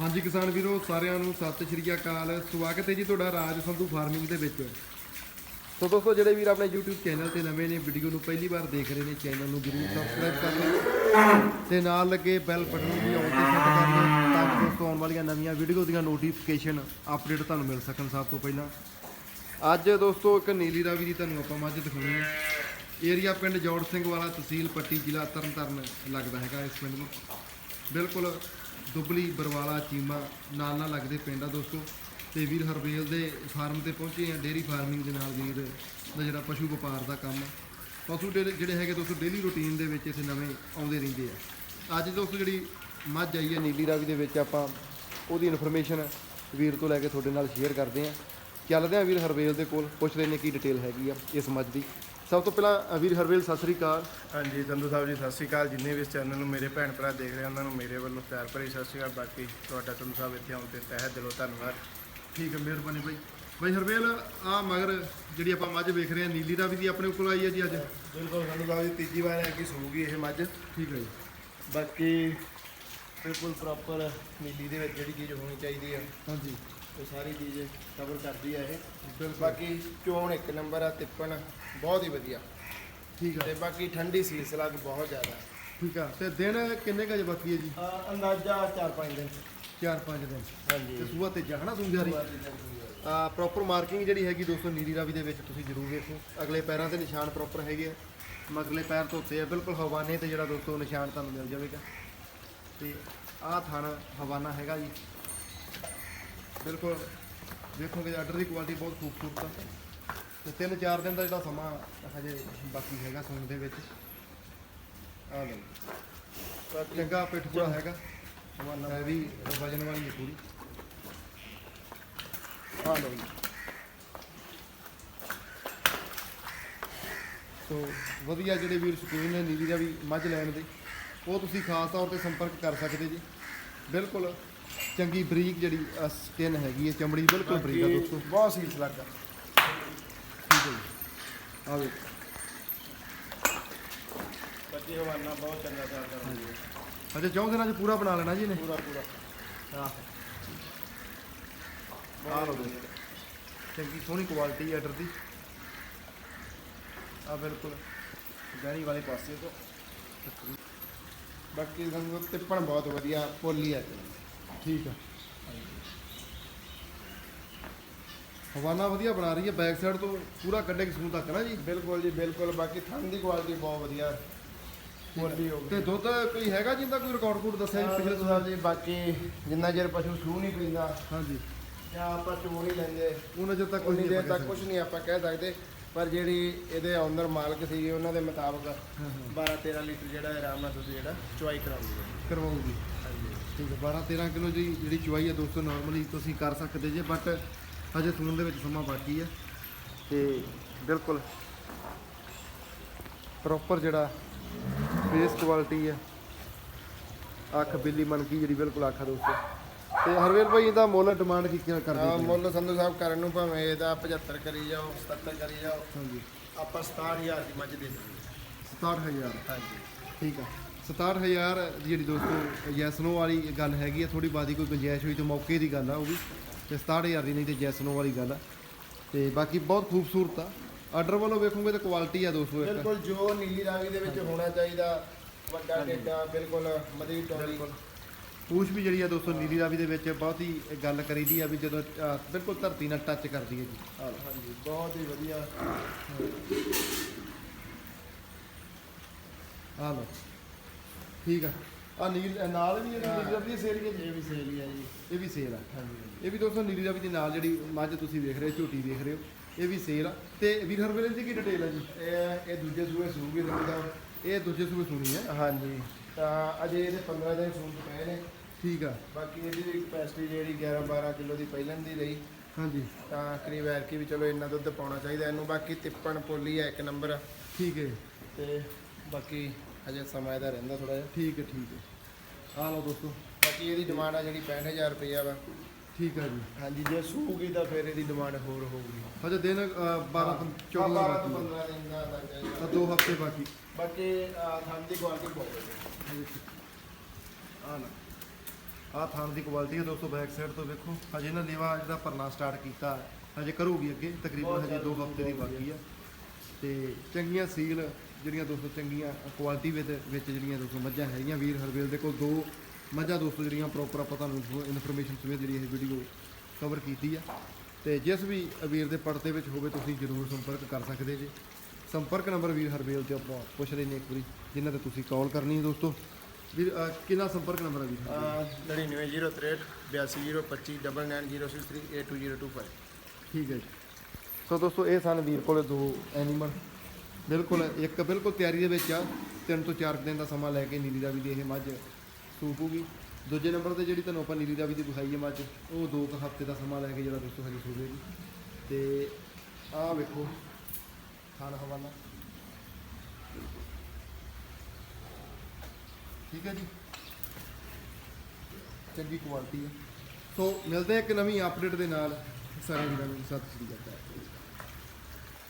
ਹਾਂਜੀ ਕਿਸਾਨ ਵੀਰੋ, ਸਾਰਿਆਂ ਨੂੰ ਸਤਿ ਸ਼੍ਰੀ ਅਕਾਲ। ਸਵਾਗਤ ਹੈ ਜੀ ਤੁਹਾਡਾ ਰਾਜ ਸੰਧੂ ਫਾਰਮਿੰਗ ਦੇ ਵਿੱਚ। ਸੋ ਦੋਸਤੋ, ਜਿਹੜੇ ਵੀਰ ਆਪਣੇ YouTube ਚੈਨਲ ਤੇ ਨਵੇਂ ਨੇ, ਵੀਡੀਓ ਨੂੰ ਪਹਿਲੀ ਵਾਰ ਦੇਖ ਰਹੇ ਨੇ, ਚੈਨਲ ਨੂੰ ਜ਼ਰੂਰ ਸਬਸਕ੍ਰਾਈਬ ਕਰ ਲਓ। ਤੇ ਨਾਲ ਲੱਗੇ ਬੈਲ ਬਟਨ ਨੂੰ ਵੀ ਆਨ ਤੇ ਸੈੱਟ ਕਰ ਲਓ, ਤਾਂ ਕਿ ਦੋਸਤੋ, ਆਉਣ ਵਾਲੀਆਂ ਨਵੀਆਂ ਵੀਡੀਓ ਦੀਆਂ ਨੋਟੀਫਿਕੇਸ਼ਨ ਅਪਡੇਟ ਤੁਹਾਨੂੰ ਮਿਲ ਸਕਣ ਸਭ ਤੋਂ ਪਹਿਲਾਂ। ਅੱਜ ਦੋਸਤੋ, ਇੱਕ ਨੀਲੀ ਰਾਵੀ ਦੀ ਤੁਹਾਨੂੰ ਆਪਾਂ ਮੱਝ ਦਿਖਾਉਣੀ ਹੈ। ਏਰੀਆ ਪਿੰਡ ਜੋੜ ਸਿੰਘ ਵਾਲਾ ਤਹਿਸੀਲ ਪੱਟੀ ਜ਼ਿਲ੍ਹਾ ਤਰਨਤਾਰਨ ਲੱਗਦਾ ਹੈਗਾ ਇਸ ਪਿੰਡ ਨੂੰ। ਬਿਲਕੁਲ ਦੁਬਲੀ ਬਰਵਾਲਾ ਚੀਮਾ ਨਾਲ ਨਾਲ ਲੱਗਦੇ ਪਿੰਡ ਆ ਦੋਸਤੋ। ਤੇ ਵੀਰ ਹਰਵੇਲ ਦੇ ਫਾਰਮ ਤੇ ਪਹੁੰਚੇ ਆ ਡੇਰੀ ਫਾਰਮਿੰਗ ਦੇ ਨਾਲ ਵੀਰ ਦਾ ਜਿਹੜਾ ਪਸ਼ੂ ਵਪਾਰ ਦਾ ਕੰਮ ਆ। ਪਸ਼ੂ ਜਿਹੜੇ ਜਿਹੜੇ ਹੈਗੇ ਦੋਸਤੋ ਡੇਲੀ ਰੂਟੀਨ ਦੇ ਵਿੱਚ ਇੱਥੇ ਨਵੇਂ ਆਉਂਦੇ ਰਹਿੰਦੇ ਆ। ਅੱਜ ਦੋਸਤੋ ਜਿਹੜੀ ਮੱਝ ਆਈ ਹੈ ਨੀਲੀ ਰਾਵੀ ਦੇ ਵਿੱਚ ਆਪਾਂ ਉਹਦੀ ਇਨਫੋਰਮੇਸ਼ਨ ਵੀਰ ਤੋਂ ਲੈ ਕੇ ਤੁਹਾਡੇ ਨਾਲ ਸ਼ੇਅਰ ਕਰਦੇ ਆ। ਚੱਲਦੇ ਆ ਵੀਰ ਹਰਵੇਲ ਦੇ ਕੋਲ ਪੁੱਛਦੇ ਨੇ ਕੀ ਡਿਟੇਲ ਹੈਗੀ ਆ ਇਸ ਮੱਝ ਦੀ। ਸਭ ਤੋਂ ਪਹਿਲਾਂ ਵੀਰ ਹਰਵੇਲ ਸਤਿ ਸ੍ਰੀ ਅਕਾਲ। ਹਾਂਜੀ ਸੰਧੂ ਸਾਹਿਬ ਜੀ ਸਤਿ ਸ਼੍ਰੀ ਅਕਾਲ। ਜਿੰਨੇ ਵੀ ਇਸ ਚੈਨਲ ਨੂੰ ਮੇਰੇ ਭੈਣ ਭਰਾ ਦੇਖ ਰਹੇ ਆ, ਉਹਨਾਂ ਨੂੰ ਮੇਰੇ ਵੱਲੋਂ ਪਿਆਰ ਭਰੀ ਸਤਿ ਸ਼੍ਰੀ ਅਕਾਲ। ਬਾਕੀ ਤੁਹਾਡਾ ਸੰਧੂ ਸਾਹਿਬ ਇੱਥੇ ਆਉਣ ਤੇ ਤਹਿ ਦਿਲੋਂ ਧੰਨਵਾਦ। ਠੀਕ ਹੈ ਮਿਹਰਬਾਨੀ ਬਾਈ। ਬਾਈ ਹਰਵੇਲ ਆ ਮਗਰ ਜਿਹੜੀ ਆਪਾਂ ਮੱਝ ਵੇਖ ਰਹੇ ਆ ਨੀਲੀ ਰਾਵੀ ਦੀ ਆਪਣੇ ਕੋਲ ਆਈ ਹੈ ਜੀ ਅੱਜ? ਬਿਲਕੁਲ ਸੰਧੂ ਸਾਹਿਬ ਜੀ ਤੀਜੀ ਵਾਰ ਹੈ ਕਿ ਸੂਗੀ ਇਹ ਮੱਝ। ਠੀਕ ਹੈ ਜੀ। ਬਾਕੀ ਬਿਲਕੁਲ ਪ੍ਰੋਪਰ ਨੀਲੀ ਦੇ ਵਿੱਚ ਜਿਹੜੀ ਚੀਜ਼ ਹੋਣੀ ਚਾਹੀਦੀ ਆ। ਹਾਂਜੀ। ਉਹ ਸਾਰੀ ਚੀਜ਼ ਕਵਰ ਕਰਦੀ ਆ ਇਹ। ਬਿਲਕੁਲ ਬਾਕੀ ਚੋਣ ਇੱਕ ਨੰਬਰ ਆ ਤਿੱਪਣ। ਬਹੁਤ ਹੀ ਵਧੀਆ। ਠੀਕ ਤੇ ਆ ਬਾਕੀ ਠੰਡੀ ਸੀਸ ਲੱਗ ਬਹੁਤ ਜ਼ਿਆਦਾ। ਠੀਕ ਆ। ਤੇ ਦਿਨ ਕਿੰਨੇ ਕੁ ਅਜੇ ਬਾਕੀ ਹੈ ਜੀ? ਆ ਅੰਦਾਜ਼ਾ 4-5 ਦਿਨ। 4-5 ਦਿਨ। ਹਾਂਜੀ। ਤੇ ਸੂਆ ਤੇ ਜਾਣਾ ਸੁੰਜਾਰੀ ਆ ਪ੍ਰੋਪਰ ਮਾਰਕਿੰਗ ਜਿਹੜੀ ਹੈਗੀ ਦੋਸਤੋ ਨੀਲੀ ਰਾਵੀ ਦੇ ਵਿੱਚ ਤੁਸੀਂ ਜ਼ਰੂਰ ਵੇਖੋ। ਅਗਲੇ ਪੈਰਾਂ ਤੇ ਨਿਸ਼ਾਨ ਪ੍ਰੋਪਰ ਹੈਗੇ ਆ। ਮਗਲੇ ਪੈਰ ਧੋਤੇ ਆ। ਬਿਲਕੁਲ ਹਵਾਨੇ ਤੇ ਜਿਹੜਾ ਦੋਸਤੋ ਨਿਸ਼ਾਨ ਤੁਹਾਨੂੰ ਮਿਲ ਜਾਵੇਗਾ। ਤੇ ਆਹ ਥਣ ਹਵਾਨਾ ਹੈਗਾ ਜੀ। ਬਿਲਕੁਲ। ਵੇਖੋਗੇ ਆਰਡਰ ਦੀ ਕੁਆਲਿਟੀ ਬਹੁਤ ਖੂਬਸੂਰਤ ਆ। ਤੇ ਤਿੰਨ ਚਾਰ ਦਿਨ ਦਾ ਜਿਹੜਾ ਸਮਾਂ ਹਜੇ ਬਾਕੀ ਹੈਗਾ ਸੌਣ ਦੇ ਵਿੱਚ। ਆ ਲਓ ਚੰਗਾ ਪਿੱਠ ਪੂਰਾ ਹੈਗਾ। ਹੈ ਵੀ ਵਜਨ ਵਾਲੀ ਹੈ ਪੂਰੀ। ਆ ਲਓ ਜੀ। ਸੋ ਵਧੀਆ ਜਿਹੜੇ ਵੀਰ ਸ਼ੌਕੀਨ ਨੇ ਨੀਲੀ ਦਾ ਵੀ ਮੱਝ ਲੈਣ ਦੇ ਉਹ ਤੁਸੀਂ ਖਾਸ ਤੌਰ ਤੇ ਸੰਪਰਕ ਕਰ ਸਕਦੇ ਜੀ। ਬਿਲਕੁਲ। ਚੰਗੀ ਬਰੀਕ ਜਿਹੜੀ ਸਕਿਨ ਹੈਗੀ ਹੈ ਚਮੜੀ ਬਿਲਕੁਲ ਬਰੀਕ ਆ ਦੋਸਤੋ। ਬਹੁਤ ਸੀਸ ਲੱਗ ਠੀਕ ਹੈ ਜੀ। ਆ ਵੇਖੋ। ਬਾਕੀ ਹਵਾਨਾ ਬਹੁਤ ਚੰਗਾ ਚੱਲਦਾ ਰਹੀ ਅੱਛਾ ਚੌਂ ਦਿਨਾਂ 'ਚ ਪੂਰਾ ਬਣਾ ਲੈਣਾ ਜੀ ਨੇ ਪੂਰਾ ਪੂਰਾ। ਆਹ ਆ ਲਓ ਦੋਸਤੋ। ਚੰਗੀ ਸੋਹਣੀ ਕੁਆਲਿਟੀ ਆਰਡਰ ਦੀ। ਆ ਬਿਲਕੁਲ। ਗਹਿਣੀ ਵਾਲੇ ਪਾਸੇ ਤੋਂ। ਬਾਕੀ ਸਾਨੂੰ ਤਿੱਪਣ ਬਹੁਤ ਵਧੀਆ ਪੋਲੀ ਹੈ। ਠੀਕ ਆ। ਹਵਾਨਾ ਵਧੀਆ ਬਣਾ ਰਹੀ ਹੈ ਬੈਕ ਸਾਈਡ ਤੋਂ ਪੂਰਾ ਕੱਢੇ ਕਿਸਮ ਤੱਕ ਨਾ ਜੀ? ਬਿਲਕੁਲ ਜੀ ਬਿਲਕੁਲ। ਬਾਕੀ ਥਣ ਦੀ ਕੁਆਲਿਟੀ ਬਹੁਤ ਵਧੀਆ। ਪੋਲੀ ਹੋ ਤੇ ਦੁੱਧ ਕੋਈ ਹੈਗਾ ਜਿੰਦਾ ਕੋਈ ਰਿਕਾਰਡ ਕੋਡ ਦੱਸਿਆ ਜੀ ਪਿਛਲੇ ਸਾਲ ਜੀ ਬਾਕੀ ਜਿੰਨਾ ਚਿਰ ਪਸ਼ੂ ਸੂ ਨਹੀਂ ਪੀਂਦਾ ਹਾਂਜੀ। ਜਾਂ ਆਪਾਂ ਚੋ ਨਹੀਂ ਲੈਂਦੇ ਉਹਨਾਂ ਚਿਰ ਤੱਕ ਕੋਈ ਦੇਰ ਤੱਕ ਕੁਝ ਨਹੀਂ ਆਪਾਂ ਕਹਿ ਸਕਦੇ। ਪਰ ਜਿਹੜੀ ਇਹਦੇ ਓਨਰ ਮਾਲਕ ਸੀਗੇ ਉਹਨਾਂ ਦੇ ਮੁਤਾਬਕ ਹਾਂ, ਹਾਂ। 12 13 ਲੀਟਰ ਜਿਹੜਾ ਆਰਾਮ ਨਾਲ ਤੁਸੀਂ ਜਿਹੜਾ ਚੁਆਈ ਕਰਾਉਂਗੇ ਸਕਦੇ। ਠੀਕ ਹੈ 12 13 ਕਿਲੋ ਦੀ ਜਿਹੜੀ ਚੁਆਈ ਹੈ ਦੋਸਤੋ ਨਾਰਮਲੀ ਤੁਸੀਂ ਕਰ ਸਕਦੇ ਜੇ ਬਟ ਹਜੇ ਸੂਣ ਦੇ ਵਿੱਚ ਸਮਾਂ ਬਾਕੀ ਹੈ। ਤੇ ਬਿਲਕੁਲ ਪ੍ਰੋਪਰ ਜਿਹੜਾ ਫੇਸ ਕੁਆਲਿਟੀ ਹੈ। ਅੱਖ ਬਿੱਲੀ ਮਨਕੀ ਜਿਹੜੀ ਬਿਲਕੁਲ ਅੱਖ ਦੋਸਤੋ। ਤੇ ਹਰਵੇਲ ਭਾਈ ਇਹਦਾ ਮੁੱਲ ਡਿਮਾਂਡ ਕੀ ਕੀ ਕਰਦੇ ਆ ਜੀ? ਮੁੱਲ ਸੰਧੂ ਸਾਹਿਬ ਕਰਨ ਨੂੰ ਭਾਵੇਂ ਇਹਦਾ 75 ਕਰੀ ਜਾਓ 77 ਕਰੀ ਜਾਓ। ਹਾਂਜੀ। ਆਪਾਂ 67000 ਦੀ ਮੱਝ ਦੇ ਦਿੰਦੇ 67000 ਹਾਂਜੀ। ਠੀਕ ਆ। 67000 ਦੀ ਜਿਹੜੀ ਦੋਸਤੋ ਯੈਸ ਨੋ ਵਾਲੀ ਗੱਲ ਹੈਗੀ ਆ ਥੋੜੀ ਬਾਦੀ ਕੋਈ ਗੁੰਜਾਇਸ਼ ਹੋਈ ਤੇ ਮੌਕੇ ਦੀ ਗੱਲ ਆ ਉਹ ਵੀ। ਤੇ 67000 ਦੀ ਨਹੀਂ ਤੇ ਯੈਸ ਨੋ ਵਾਲੀ ਗੱਲ ਆ। ਤੇ ਬਾਕੀ ਬਹੁਤ ਖੂਬਸੂਰਤ ਆ। ਆਰਡਰ ਵੱਲੋਂ ਵੇਖੋਗੇ ਤਾਂ ਕੁਆਲਿਟੀ ਆ ਦੋਸਤੋ ਇੱਕ। ਬਿਲਕੁਲ ਜੋ ਨੀਲੀ ਰਾਵੀ ਦੇ ਵਿੱਚ ਹੋਣਾ ਚਾਹੀਦਾ ਵੱਡਾ ਟੇਡਾ ਬਿਲਕੁਲ ਮਦੀ ਟੋਲੀ। ਪੂਛ ਵੀ ਜਿਹੜੀ ਆ ਦੋਸਤੋ ਨੀਲੀ ਰਾਵੀ ਦੇ ਵਿੱਚ ਬਹੁਤ ਹੀ ਗੱਲ ਕਰੀਦੀ ਆ ਵੀ ਜਦੋਂ ਬਿਲਕੁਲ ਧਰਤੀ ਨਾਲ ਟੱਚ ਕਰਦੀ ਹੈ ਜੀ। ਹਾਂਜੀ ਬਹੁਤ ਹੀ ਵਧੀਆ। ਆਹ ਲਓ। ਠੀਕ ਆ। ਆ ਨੀਲ ਇਹ ਨਾਲ ਵੀ ਜਿਹੜੀ ਨੀਲੀ ਰਾਵੀ ਦੀ ਸੇਲ ਹੈ ਜੀ? ਇਹ ਵੀ ਸੇਲ ਹੀ ਆ ਜੀ। ਇਹ ਵੀ ਸੇਲ ਆ। ਹਾਂਜੀ ਇਹ ਵੀ ਦੋਸਤੋ ਨੀਲੀ ਰਾਵੀ ਦੇ ਨਾਲ ਜਿਹੜੀ ਮੱਝ ਤੁਸੀਂ ਵੇਖ ਰਹੇ ਹੋ ਝੋਟੀ ਵੇਖ ਰਹੇ ਹੋ ਇਹ ਵੀ ਸੇਲ ਆ। ਤੇ ਵੀਰ ਹਰਵੇਲ ਦੀ ਕੀ ਡਿਟੇਲ ਆ ਜੀ? ਇਹ ਇਹ ਦੂਜੇ ਸੂਏ ਸੂਗੀ ਸਾਹਿਬ ਇਹ ਦੂਜੇ ਸੂਬੇ ਸੁਣੀ ਹੈ ਹਾਂਜੀ। ਤਾਂ ਅਜੇ ਇਹਦੇ 15 ਦਿਨ ਸੂਣ ਤੋਂ ਪਏ ਨੇ। ਠੀਕ ਆ। ਬਾਕੀ ਇਹਦੀ ਵੀ ਕਪੈਸਿਟੀ ਜਿਹੜੀ 11 12 ਕਿਲੋ ਦੀ ਪਹਿਲਾਂ ਦੀ ਰਹੀ। ਹਾਂਜੀ। ਤਾਂ ਕਰੀਬ ਐਰਕੀ ਵੀ ਚਲੋ ਇੰਨਾ ਦੁੱਧ ਪਾਉਣਾ ਚਾਹੀਦਾ ਇਹਨੂੰ। ਬਾਕੀ ਤਿੱਪਣ ਪੋਲੀ ਹੈ ਇੱਕ ਨੰਬਰ। ਠੀਕ ਹੈ। ਤੇ ਬਾਕੀ ਅਜੇ ਸਮਾਂ ਇਹਦਾ ਰਹਿੰਦਾ ਥੋੜਾ ਜਿਹਾ। ਠੀਕ ਹੈ ਠੀਕ ਹੈ। ਆ ਲਓ ਦੋਸਤੋ ਬਾਕੀ ਇਹਦੀ ਡਿਮਾਂਡ ਆ ਜਿਹੜੀ 65000 ਰੁਪਈਆ ਵਾ। ਠੀਕ ਆ ਜੀ। ਹਾਂਜੀ ਜੇ ਸੂਗੀ ਤਾਂ ਫਿਰ ਇਹਦੀ ਡਿਮਾਂਡ ਹੋਰ ਹੋਊਗੀ। ਹਜੇ ਦਿਨ 12 ਤੋਂ 14 12 ਬਾਕੀ ਤੋਂ 15 ਦਿਨ ਦਾ ਲੱਗ ਆ ਦੋ ਹਫ਼ਤੇ ਬਾਕੀ। ਬਾਕੀ ਥੰਮ ਦੀ ਕੁਆਲਿਟੀ ਬਹੁਤ ਆ ਲਓ। ਆਹ ਥਾਨ ਦੀ ਕੁਆਲਿਟੀ ਹੈ ਦੋਸਤੋ ਬੈਕ ਸਾਈਡ ਤੋਂ ਵੇਖੋ। ਹਜੇ ਨਾ ਲੇਵਾ ਜਿਹੜਾ ਭਰਨਾ ਸਟਾਰਟ ਕੀਤਾ ਹੈ, ਹਜੇ ਕਰੂਗੀ ਅੱਗੇ। ਤਕਰੀਬਨ ਹਜੇ 2 ਹਫ਼ਤੇ ਦੀ ਬਾਕੀ ਆ। ਤੇ ਚੰਗੀਆਂ ਸੀਲ ਜਿਹੜੀਆਂ ਦੋਸਤੋ ਚੰਗੀਆਂ ਕੁਆਲਿਟੀ ਵਿੱਚ ਵਿੱਚ ਜਿਹੜੀਆਂ ਦੋਸਤੋ ਮੱਝਾਂ ਹੈਗੀਆਂ ਵੀਰ ਹਰਵੇਲ ਦੇ ਕੋਲ ਦੋ ਮੱਝਾਂ ਦੋਸਤੋ ਜਿਹੜੀਆਂ ਪ੍ਰੋਪਰ ਆਪਾਂ ਤੁਹਾਨੂੰ ਇਨਫੋਰਮੇਸ਼ਨ ਸਮੇਤ ਜਿਹੜੀ ਇਹ ਵੀਡੀਓ ਕਵਰ ਕੀਤੀ ਆ। ਤੇ ਜਿਸ ਵੀ ਵੀਰ ਦੇ ਪੜਤੇ ਵਿੱਚ ਹੋਵੇ ਤੁਸੀਂ ਜ਼ਰੂਰ ਸੰਪਰਕ ਕਰ ਸਕਦੇ ਜੀ। ਸੰਪਰਕ ਨੰਬਰ ਵੀਰ ਹਰਵੇਲ ਤੇ ਆਪਾਂ ਪੁੱਛ ਲੈਨੇ ਇੱਕ ਵਾਰੀ ਜਿਨ੍ਹਾਂ ਤੇ ਤੁਸੀਂ ਕਾਲ ਕਰਨੀ ਹੈ ਦੋਸਤੋ। ਵੀਰ ਕਿੰਨਾ ਸੰਪਰਕ ਨੰਬਰ ਹੈ ਵੀਰ? ਅਹ 99063 82025 9906382025 ਠੀਕ ਹੈ ਜੀ। ਸੋ ਦੋਸਤੋ ਇਹ ਸਨ ਵੀਰ ਕੋਲੇ ਦੋ ਐਨੀਮਲ ਬਿਲਕੁਲ, ਇੱਕ ਬਿਲਕੁਲ ਤਿਆਰੀ ਦੇ ਵਿੱਚ ਆ। ਤਿੰਨ ਤੋਂ ਚਾਰ ਦਿਨ ਦਾ ਸਮਾਂ ਲੈ ਕੇ ਨੀਲੀ ਰਾਵੀ ਦੀ ਇਹ ਮੱਝ ਸੂਪੂਗੀ। ਦੂਜੇ ਨੰਬਰ ਤੇ ਜਿਹੜੀ ਤੁਹਾਨੂੰ ਆਪਾਂ ਨੀਲੀ ਰਾਵੀ ਦੀ ਵਿਖਾਈ ਹੈ ਮੱਝ, ਉਹ ਦੋ ਕੁ ਹਫ਼ਤੇ ਦਾ ਸਮਾਂ ਲੈ ਕੇ ਜਿਹੜਾ ਦੋਸਤੋ ਹਜੇ ਸੂਵੇਗੀ ਤੇ ਆਹ ਵੇਖੋ, ਖਾਣ ਹਵਾਲਾ। ਠੀਕ ਹੈ ਜੀ। ਚੰਗੀ ਕੁਆਲਿਟੀ ਹੈ। ਸੋ ਮਿਲਦੇ ਹਾਂ ਇੱਕ ਨਵੀਂ ਅਪਡੇਟ ਦੇ ਨਾਲ। ਸਾਰੇ ਵੀਰਾਂ ਨੂੰ ਸਤਿ ਸ਼੍ਰੀ ਅਕਾਲ।